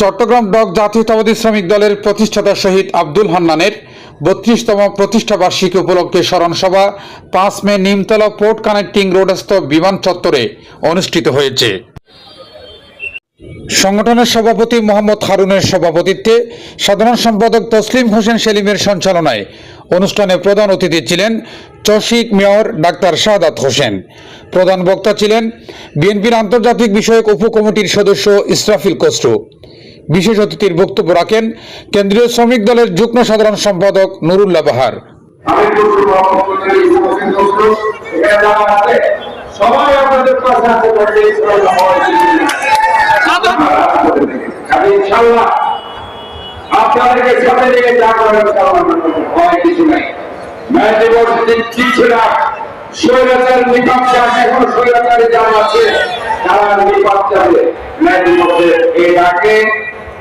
Chittagong block জাতীয়তাবাদী শ্রমিক দলের প্রতিষ্ঠাতা শহীদ আব্দুল হান্নানের বত্রিশতম প্রতিষ্ঠা বার্ষিকী উপলক্ষে স্মরণ সভা পাঁচ মে নিমতলা পোর্ট কানেক্টিং রোডস্থ বিমান চত্বরে অনুষ্ঠিত হয়েছে। সংগঠনের সভাপতি মোহাম্মদ হারুনের সভাপতিত্বে সাধারণ সম্পাদক তসলিম হোসেন সেলিমের সঞ্চালনায় অনুষ্ঠানে প্রধান অতিথি ছিলেন চশিক মেয়র ডাক্তার শাহাদাত হোসেন। প্রধান বক্তা ছিলেন বিএনপির আন্তর্জাতিক বিষয়ক উপকমিটির সদস্য ইসরাফিল কসরু বিশেষ অতিথির বক্তব্য রাখেন কেন্দ্রীয় শ্রমিক দলের যুগ্ম সাধারণ সম্পাদক নুরুল্লাহ বাহার। আছে সবাই আপনাদের পাশে আছে ইনশাআল্লাহ আপনাদেরকে সাথে নিয়ে যা করার ভয় কিছু নাই। ন্যায় দিন ঠিক না স্বৈরাচার নিপাত চাষ এখন স্বৈরাচারে যারা আছে তারা নিপাত চাবে ন্যায় দিবসে এই ডাকে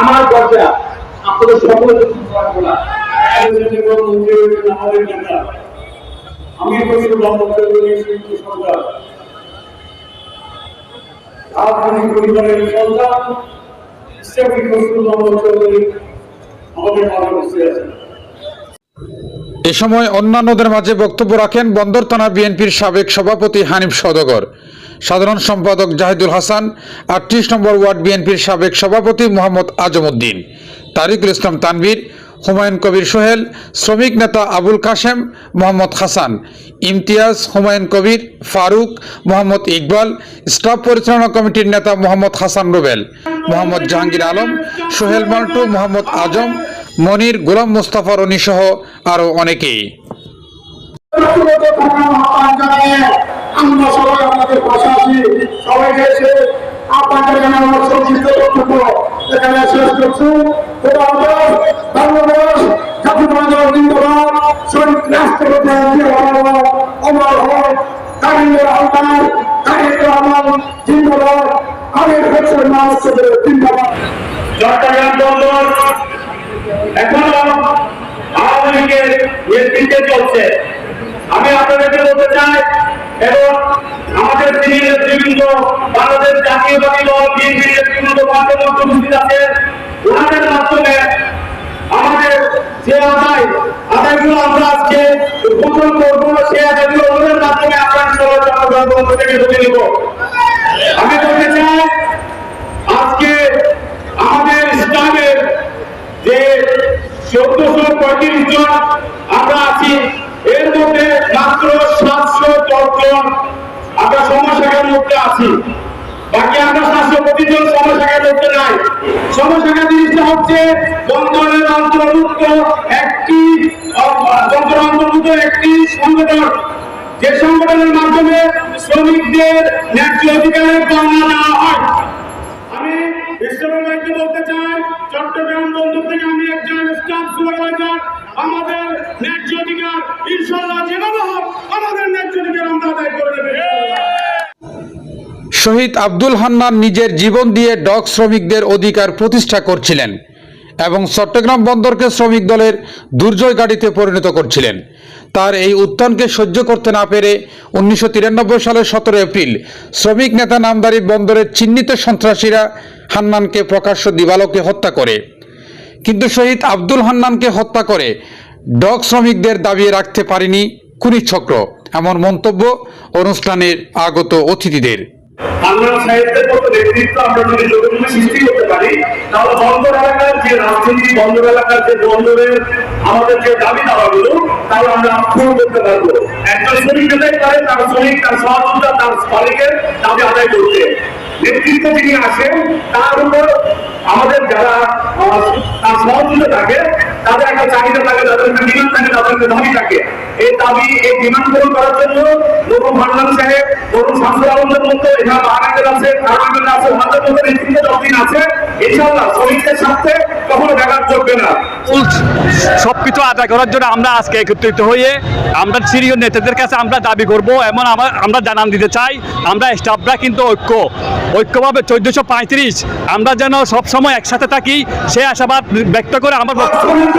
আমার দরজা, আপনাদের আমি এ সময় অন্যান্যদের মাঝে বক্তব্য রাখেন বন্দর থানা বিএনপির সাবেক সভাপতি হানিফ সদগর। সাধারণ সম্পাদক জাহিদুল হাসান আটত্রিশ নম্বর ওয়ার্ড বিএনপির সাবেক সভাপতি মোহাম্মদ আজমউদ্দিন তারিকুল ইসলাম তানভীর, হুমায়ুন কবির সোহেল, শ্রমিক নেতা আবুল কাশেম, মোহাম্মদ হাসান। ইমতিয়াজ, হুমায়ুন কবির, ফারুক, মোহাম্মদ ইকবাল, স্টাফ পরিচালনা কমিটির নেতা মোহাম্মদ হাসান রুবেল, মোহাম্মদ জাহাঙ্গীর আলম, সোহেল মাল্টু, মোহাম্মদ আজম, মনির গোলাম মুস্তাফা রনি সহ আরও অনেকেই ব্যক্তিগত থাকার আহ্বান জানিয়ে আমরা সবাই আপনাদের পাশে আছি সবাইকে এসে আপনাদের জানানো আমার সংক্ষিপ্ত বক্তব্য এখানে শেষ করছি। বাংলাদেশ জাতীয়তাবাদী জিন্দাবাদ শহীদ রাষ্ট্রপতি অমর হক মাহমুদ জিন্দাবাদ। চট্টগ্রাম বন্দর এখনও আওয়ামী লীগের নেতৃত্বে চলছে। আমি আপনাদেরকে বলতে চাই, এবং আমাদের তিনি নেতৃবৃন্দ বাংলাদেশ জাতীয়বাদী দল, বিএনপির নেতৃবৃন্দ পার্টি মধ্যে উপস্থিত আছে, ওনাদের মাধ্যমে আমাদের যে আদায়, আদায়গুলো আমরা আজকে উদ্বোধন করব সেই আদায়গুলো ওনাদের মাধ্যমে আমরা সবাই চট্টগ্রাম থেকে ধরে নিব। আমি বলতে চাই, আজকে আমাদের ইসলামের যে চোদ্দশো পঁয়ত্রিশ জন আমরা সমস্যার মধ্যে আছি। বাকি আমরা সাতশো প্রতিজন জন সমস্যার মধ্যে নাই। সমস্যাটা জিনিসটা হচ্ছে, বন্ধনের অন্তর্ভুক্ত একটি বন্ধনের অন্তর্ভুক্ত একটি সংগঠন। যে সংগঠনের মাধ্যমে শহীদ আব্দুল হান্নান নিজের জীবন দিয়ে ডক শ্রমিকদের অধিকার প্রতিষ্ঠা করছিলেন এবং চট্টগ্রাম বন্দরকে শ্রমিক দলের দুর্জয় গাড়িতে পরিণত করছিলেন। তার এই উত্থানকে সহ্য করতে না পেরে উনিশশো তিরানব্বই সালের সতেরো এপ্রিল শ্রমিক নেতা নামদারি বন্দরের চিহ্নিত সন্ত্রাসীরা হান্নানকে প্রকাশ্য দিবালোকে হত্যা করে। কিন্তু শহীদ আব্দুল হান্নানকে হত্যা করে ডক শ্রমিকদের দাবিয়ে রাখতে পারেনি খুনি চক্র এমন মন্তব্য অনুষ্ঠানের আগত অতিথিদের। আমরা সাহিত্যের মতো নেতৃত্ব আমরা যদি লোকজনে সৃষ্টি করতে পারি, তাহলে বন্দর এলাকার যে রাজনীতি, বন্দর এলাকার যে বন্দরের আমাদের যে দাবি দাওয়াগুলো, তাহলে আমরা পূরণ করতে পারব। একজন শ্রমিক যেটাই পারে, তার শ্রমিক, তার সহযোগিতা, তার মালিকের দাবি আদায় করতে নেতৃত্ব যিনি আসেন তার উপর আমাদের যারা তার সহযোগিতা থাকে, তাদের একটা চাহিদা থাকে তাদের একটা ডিমান্ড থাকে, তাদের একটা দাবি থাকে। এই দাবি এই ডিমান্ড পূরণ করার জন্য সাহেব শামসুল আলমদের মতো এখানে বাহানাদের আছে কারণের আছে ওনাদের মতো নেতৃত্ব যতদিন আছে ইনশাল্লাহ শ্রমিকদের সাথে কখনো ব্যাঘাত চলবে না। সবকিছু আদায় করার জন্য আমরা আজকে একত্রিত হয়ে আমরা সিনিয়র নেতাদের কাছে আমরা দাবি করব এমন আমার আমরা জানান দিতে চাই আমরা স্টাফরা কিন্তু ঐক্য। ঐক্যভাবে চোদ্দশো পঁয়ত্রিশ আমরা যেন সবসময় একসাথে থাকি সে আশাবাদ ব্যক্ত করে আমার বক্তব্য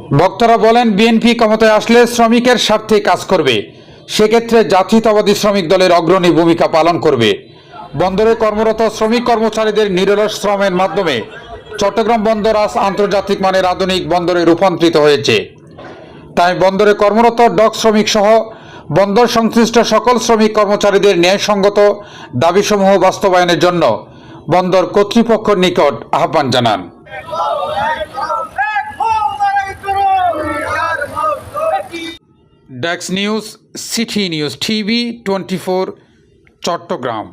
বক্তারা বলেন, বিএনপি ক্ষমতায় আসলে শ্রমিকের স্বার্থে কাজ করবে। সেক্ষেত্রে জাতীয়তাবাদী শ্রমিক দলের অগ্রণী ভূমিকা পালন করবে। বন্দরে কর্মরত শ্রমিক কর্মচারীদের নিরলস শ্রমের মাধ্যমে চট্টগ্রাম বন্দর আজ আন্তর্জাতিক মানের আধুনিক বন্দরে রূপান্তরিত হয়েছে। তাই বন্দরে কর্মরত ডক শ্রমিক সহ বন্দর সংশ্লিষ্ট সকল শ্রমিক কর্মচারীদের ন্যায়সঙ্গত দাবিসমূহ বাস্তবায়নের জন্য বন্দর কর্তৃপক্ষের নিকট আহ্বান জানান। ডেক্স news city news TV twenty four Chittagong